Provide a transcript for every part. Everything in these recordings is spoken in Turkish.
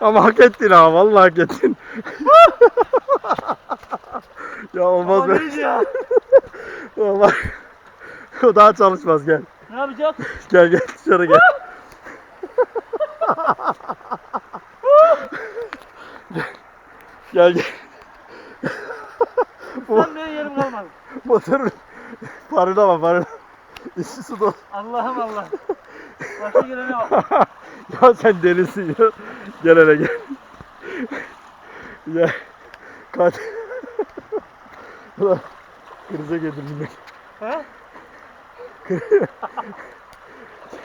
Ama hak ettin ha vallahi hak ettin. ya olmaz be. ya. Vallahi o daha çalışmaz gel. Ne yapacak? Gel gel dışarı gel. gel. Gel gel. Sen benim yerim kalmadı. Motor parılama parılama. İçi su dolu. Allah'ım Allah. Başka gelene bak. ya sen delisin ya. Gel hele gel. ya. Kaç. Ulan krize getirdim beni. He?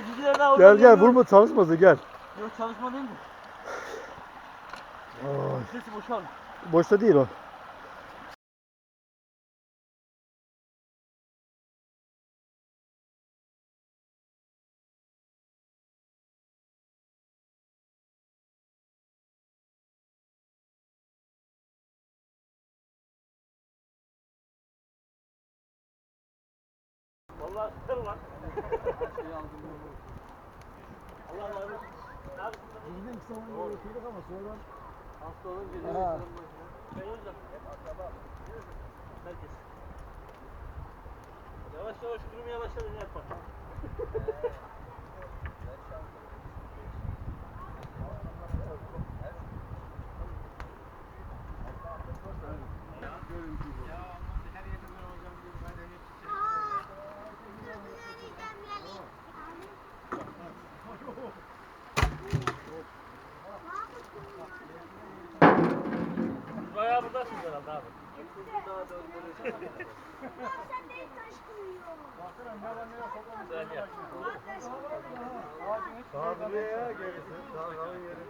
İkinciler daha Gel oradan gel geliyor. vurma çalışmasın gel. Yok çalışma değil mi? Ay, Sesi boşal. boşta değil o. Vallahi süper ulan. Allah Allah. Bizim savunma yapıyorduk ama sonradan Hasta olunca ne Ben hocam. Herkes. Yavaş yavaş kurumaya başladı ne buradasınız herhalde abi. Güzel yer. Daha duruyor ya gerisi. Daha kalın yeri.